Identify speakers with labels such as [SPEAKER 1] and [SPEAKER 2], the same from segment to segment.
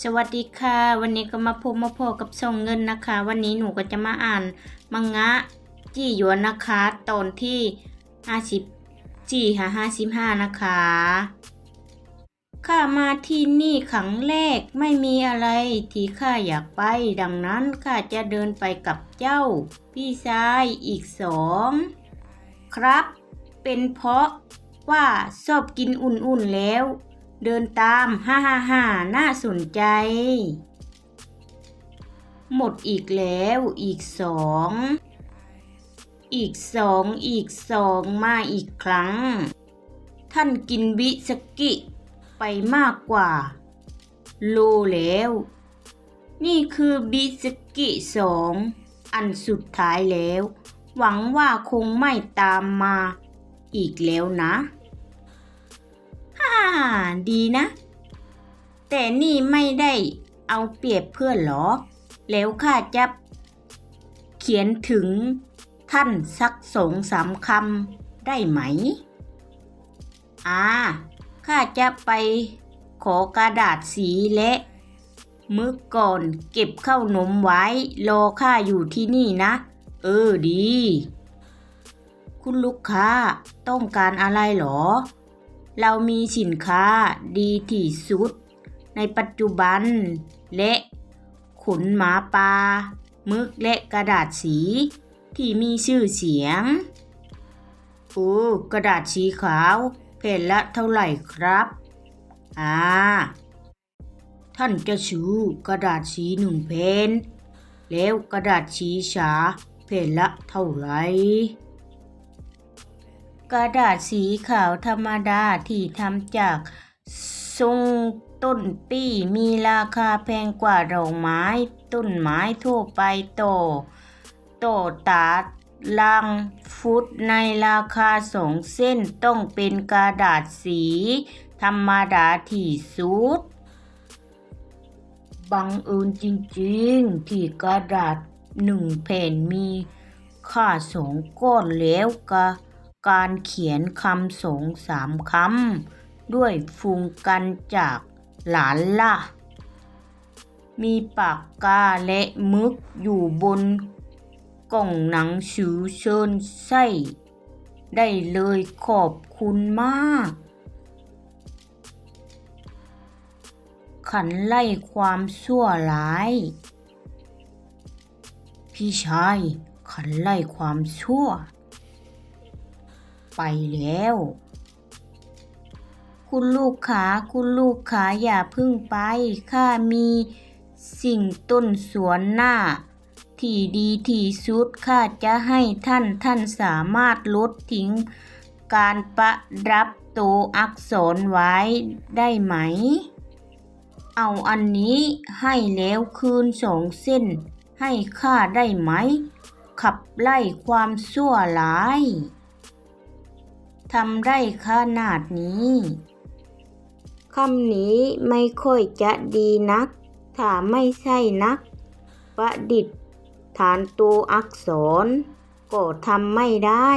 [SPEAKER 1] สวัสดีค่ะ วันนี้ก็มาพบมาพอกับส่งเงินนะคะ วันนี้หนูก็จะมาอ่านมังงะจี้หยวนนะคะ ตอนที่50จี้ค่ะ55นะคะข้ามาที่นี่ครั้งแรกไม่มีอะไรที่ข้าอยากไป ดังนั้นข้าจะเดินไปกับเจ้า พี่ชายอีกสองครับ เป็นเพราะว่าชอบกินอุ่นๆแล้ว เดินตามฮ่าฮ่าฮ่าน่าสนใจ หมดอีกแล้วอีกสอง อีกสองอีกสองมาอีกครั้ง ท่านกินบิสกิไปมากกว่า โลแล้ว นี่คือบิสกิสองอันสุดท้ายแล้ว หวังว่าคงไม่ตามมาอีกแล้วนะ ดีนะ แต่นี่ไม่ได้เอาเปรียบเพื่อนหรอ แล้วข้าจะเขียนถึงท่านสักสองสามคำได้ไหม อ่า ข้าจะไปขอกระดาษสีและมื้อก่อนเก็บข้าวนมไว้ รอข้าอยู่ที่นี่นะ เออดี คุณลูกค้าต้องการอะไรหรอ เรามีสินค้าดีที่สุด ในปัจจุบัน และขนหมาป่ามึกและกระดาษสี ที่มีชื่อเสียง โอ้ กระดาษสีขาวแผ่นละเท่าไหร่ครับ อ่า ท่านจะซื้อกระดาษสีหนึ่งแผ่นแล้วกระดาษสีฉาแผ่นละเท่าไหร่ กระดาษสีขาวธรรมดาที่ทำจากทรงต้นปี้มีราคาแพงกว่าดอกไม้ ต้นไม้ทั่วไปโตโตตาลังฟุตในราคาสองเส้นต้องเป็นกระดาษสี ธรรมดาที่สุดบังเอิญจริงๆ ที่กระดาษหนึ่งแผ่นมีค่าสองก้อนแล้วกะ การเขียนคำสงสามคำด้วยฟูงกันจากหลานล่ะ มีปากกาและมึกอยู่บนกล่องหนังสือเชิญใส่ได้เลยขอบคุณมาก ขันไล่ความชั่วร้าย พี่ชายขันไล่ความชั่ว ไปแล้ว คุณลูกขาคุณลูกขาอย่าพึ่งไป ข้ามีสิ่งต้นสวนหน้า ที่ดีที่สุดข้าจะให้ท่านท่านสามารถลดทิ้งการประดับตัวอักษรไว้ได้ไหม เอาอันนี้ให้แล้วคืนสองเส้น ให้ข้าได้ไหม ขับไล่ความชั่วร้าย ทำได้ขนาดนี้คำนี้ไม่ค่อยจะดีนัก ถ้าไม่ใช่นัก ประดิษฐ์ฐานตัวอักษร ก็ทำไม่ได้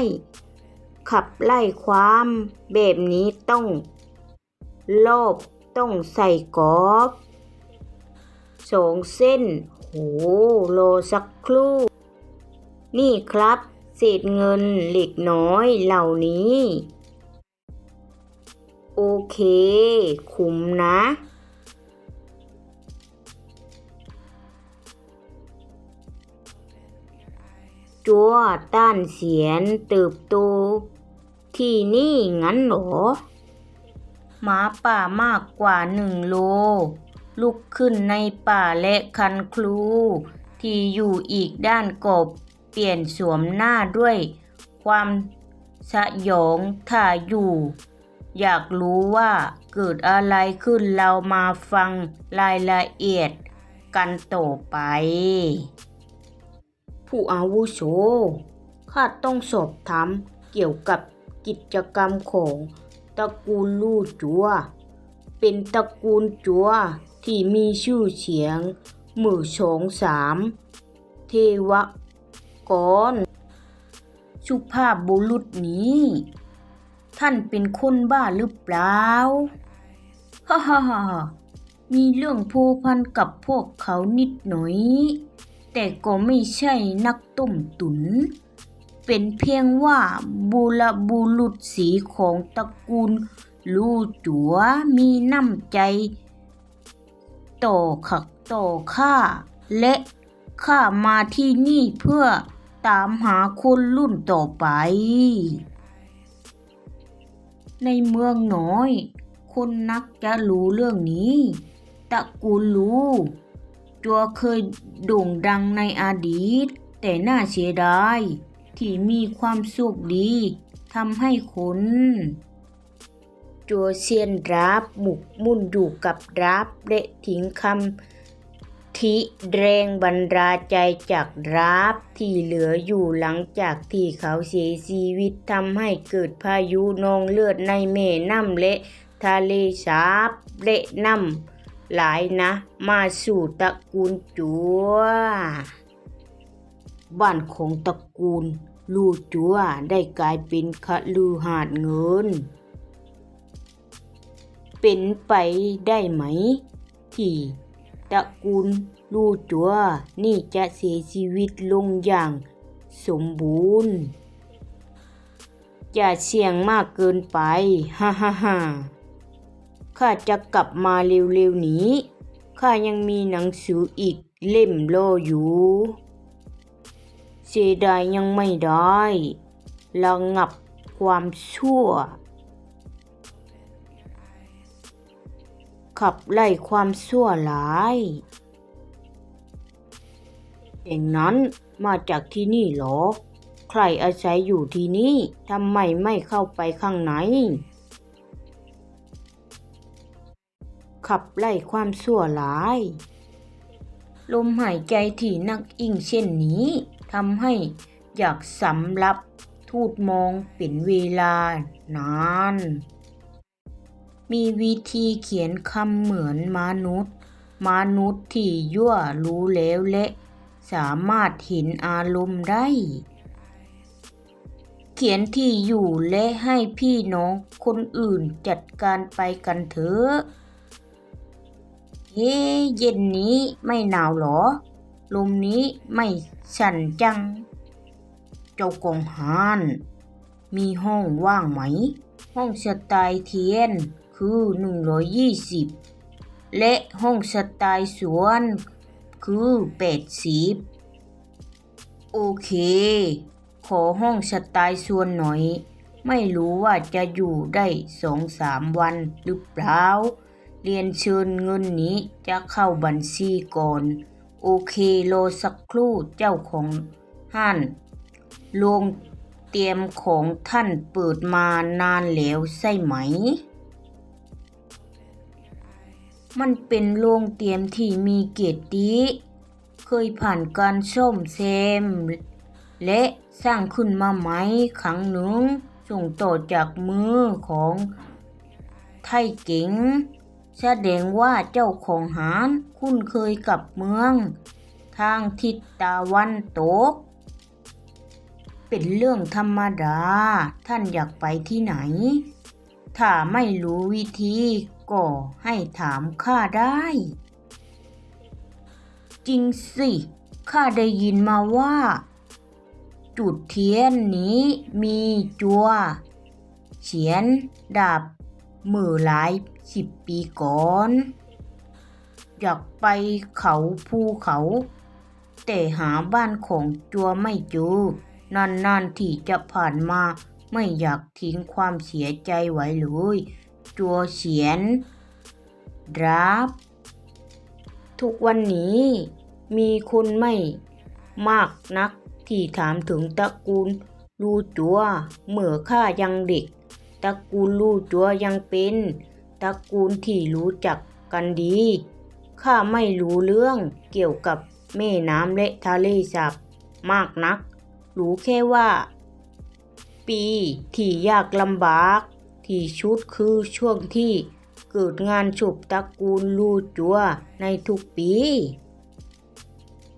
[SPEAKER 1] ขับไล่ความแบบนี้ต้องโลบต้องใส่กรอบสองเส้น โหโลสักครู่ นี่ครับ เศษเงินเหล็กน้อยเหล่านี้ โอเค คุ้มนะ จัวต้านเสียนเติบโต ที่นี่งั้นหรอหมาป่ามากกว่าหนึ่งโล ลุกขึ้นในป่าและคันครูที่อยู่อีกด้านกบ เปลี่ยนสวมหน้าด้วย ความสยองถ้าอยู่ อยากรู้ว่าเกิดอะไรขึ้นเรามาฟังรายละเอียดกันต่อไป ผู้อาวุโสข้าต้องสอบถามเกี่ยวกับกิจกรรมของตระกูลลู่จัว เป็นตระกูลจัวที่มีชื่อเสียงมือสองสามเทว กรสุภาพบุรุษนี้ ท่านเป็นคนบ้าหรือเปล่า ฮ่าฮ่าฮ่ามีเรื่องผูกพันกับพวกเขานิดหน่อย แต่ก็ไม่ใช่นักต้มตุนเป็นเพียงว่าบุรบุรุษสีของตระกูลลู่จัวมีน้ำใจ ต่อขักต่อข้าและข้ามาที่นี่เพื่อ ตามหาคนรุ่นต่อไป ในเมืองน้อย คนนักจะรู้เรื่องนี้ตระกูลรู้จัวเคยโด่งดังในอดีต แต่น่าเสียดาย ที่มีความโชคดีทำให้คนจัวเซียนรับหมุกมุ่นอยู่กับรับและทิ้งคำ ทิแรงบรรดาใจจากรับที่เหลืออยู่หลังจากที่เขาเสียชีวิตทำให้เกิดพายุนองเลือดในแม่น้ำและทะเลสาบและน้ำหลายนะ มาสู่ตระกูลจัว บ้านของตระกูลลู่จัวได้กลายเป็นคฤหาสน์เงิน เป็นไปได้ไหม ที่ ตระกูลลู่จัวนี่จะเสียชีวิตลงอย่างสมบูรณ์ อย่าเสี่ยงมากเกินไป ฮ่าฮ่าฮ่าข้าจะกลับมาเร็วๆนี้ ข้ายังมีหนังสืออีกเล่มรออยู่ เสียดายยังไม่ได้ระงับความชั่ว ขับไล่ความชั่วร้ายเองนั้นมาจากที่นี่หรอ ใครอาศัยอยู่ที่นี่ทำไมไม่เข้าไปข้างในขับไล่ความชั่วร้าย ลมหายใจที่นักอิ่งเช่นนี้ทำให้อยากสำรับทูดมองเป็นเวลานาน มีวิธีเขียนคำเหมือนมนุษย์ มนุษย์ที่ยั่วรู้แล้วและสามารถเห็นอารมณ์ได้ เขียนที่อยู่และให้พี่น้องคนอื่นจัดการไปกันเถอะเฮ้เย็นนี้ไม่หนาวหรอ ลมนี้ไม่สั่นจัง เจ้ากองหาน มีห้องว่างไหม ห้องสไตล์เทียน คือ 120 และห้องสไตล์สวนคือ 80 โอเค ขอห้องสไตล์สวนหน่อย ไม่รู้ว่าจะอยู่ได้สองสามวันหรือเปล่า เรียนเชิญเงินนี้จะเข้าบัญชีก่อน โอเคโลสักครู่เจ้าของห้านโรงเตรียมของท่านเปิดมานานแล้วใช่ไหม มันเป็นโรงเตรียมที่มีเกียรติ เคยผ่านการซ่อมแซม และสร้างขึ้นมาไหมครั้งหนึ่ง ส่งต่อจากมือของไทยเก๋งแสดงว่าเจ้าของหารคุ้นเคยกับเมือง ทางทิศตะวันตก เป็นเรื่องธรรมดา ท่านอยากไปที่ไหน ถ้าไม่รู้วิธี ก็ให้ถามข้าได้ จริงสิข้าได้ยินมาว่า จุดเทียนนี้มีจัวเขียนดาบมือหลายสิบปีก่อน อยากไปเขาภูเขา แต่หาบ้านของจัวไม่เจอนานๆที่จะผ่านมาไม่อยากทิ้งความเสียใจไว้เลย จัวเขียนรับ ทุกวันนี้มีคนไม่มากนักที่ถามถึงตระกูลลูจัวเมื่อข้ายังเด็ก ตระกูลลูจัวยังเป็นตระกูลที่รู้จักกันดีข้าไม่รู้เรื่องเกี่ยวกับแม่น้ำและทะเลสาบมากนัก รู้แค่ว่า ปีที่ยากลำบาก ที่ชุดคือช่วงที่เกิดงานฉบตระกูลลูจัวในทุกปี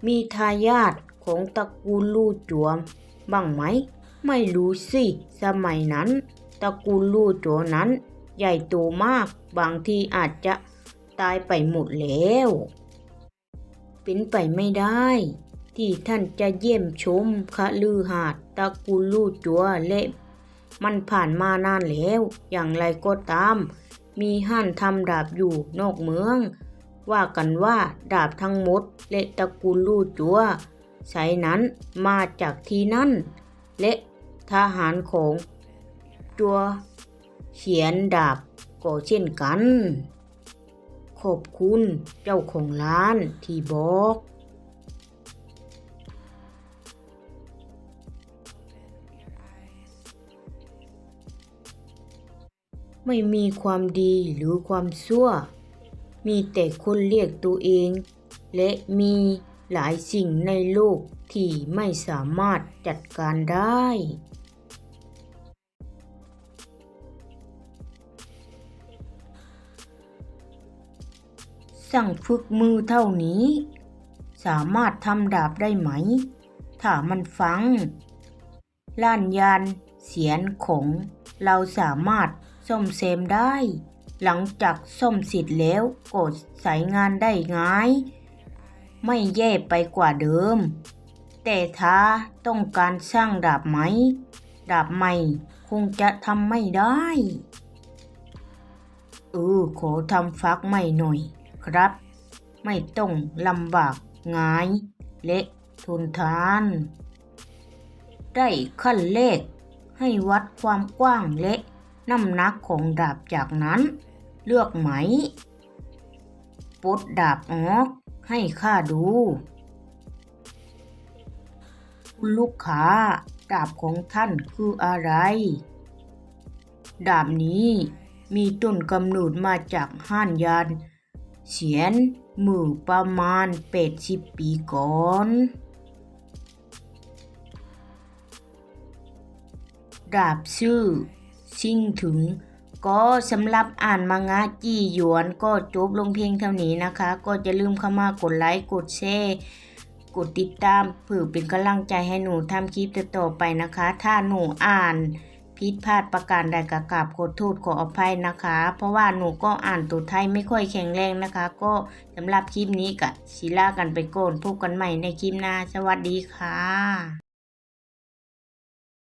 [SPEAKER 1] มีทายาทของตระกูลลู่จัวบ้างไหม ไม่รู้สิ สมัยนั้นตระกูลลู่จัวนั้น ใหญ่โตมาก บางทีอาจจะตายไปหมดแล้ว เป็นไปไม่ได้ ที่ท่านจะเยี่ยมชมคะลือหาดตระกูลลู่จัวและ มันผ่านมานานแล้ว อย่างไรก็ตาม มีห้านทำดาบอยู่นอกเมือง ว่ากันว่าดาบทั้งหมดและตระกูลลู่จัวใช้นั้นมาจากที่นั่น และทหารของจัวเขียนดาบก็เช่นกัน ขอบคุณเจ้าของร้านที่บอก ไม่มีความดีหรือความชั่ว มีแต่คนเรียกตัวเอง และมีหลายสิ่งในโลกที่ไม่สามารถจัดการได้ สั่งฝึกมือเท่านี้ สามารถทำดาบได้ไหม ถ้ามันฟัง ล้านยานเสียนของเราสามารถ ซ่อมแซมได้ หลังจากซ่อมเสร็จแล้วก็ใช้งานได้ง่าย ไม่แย่ไปกว่าเดิม แต่ถ้าต้องการสร้างดาบไหมดาบใหม่คงจะทำไม่ได้ เออขอทำฟักใหม่หน่อยครับ ไม่ต้องลำบากง่ายและทนทาน ได้ขั้นเลขให้วัดความกว้างและ น้ำหนักของดาบจากนั้น เลือกไหมปลดดาบออกให้ข้าดู คุณลูกค้า ดาบของท่านคืออะไร ดาบนี้มีต้นกำเนิดมาจากห้านยานเฉียนมือประมาณ 80 ปีก่อน ดาบชื่อ ชิงถึง ก็สำหรับอ่านมังงะจี้หยวนก็จบลงเพียงเท่านี้นะคะ ก็จะลืมเข้ามากดไลค์กดแชร์กดติดตามเพื่อเป็นกำลังใจให้หนูทำคลิปต่อไปนะคะ ถ้าหนูอ่านผิดพลาดประการใดกะกราบขอโทษขออภัยนะคะ เพราะว่าหนูก็อ่านตัวไทยไม่ค่อยแข็งแรงนะคะ ก็สำหรับคลิปนี้กะชิลากันไปก่อนพบกันใหม่ในคลิปหน้า สวัสดีค่ะ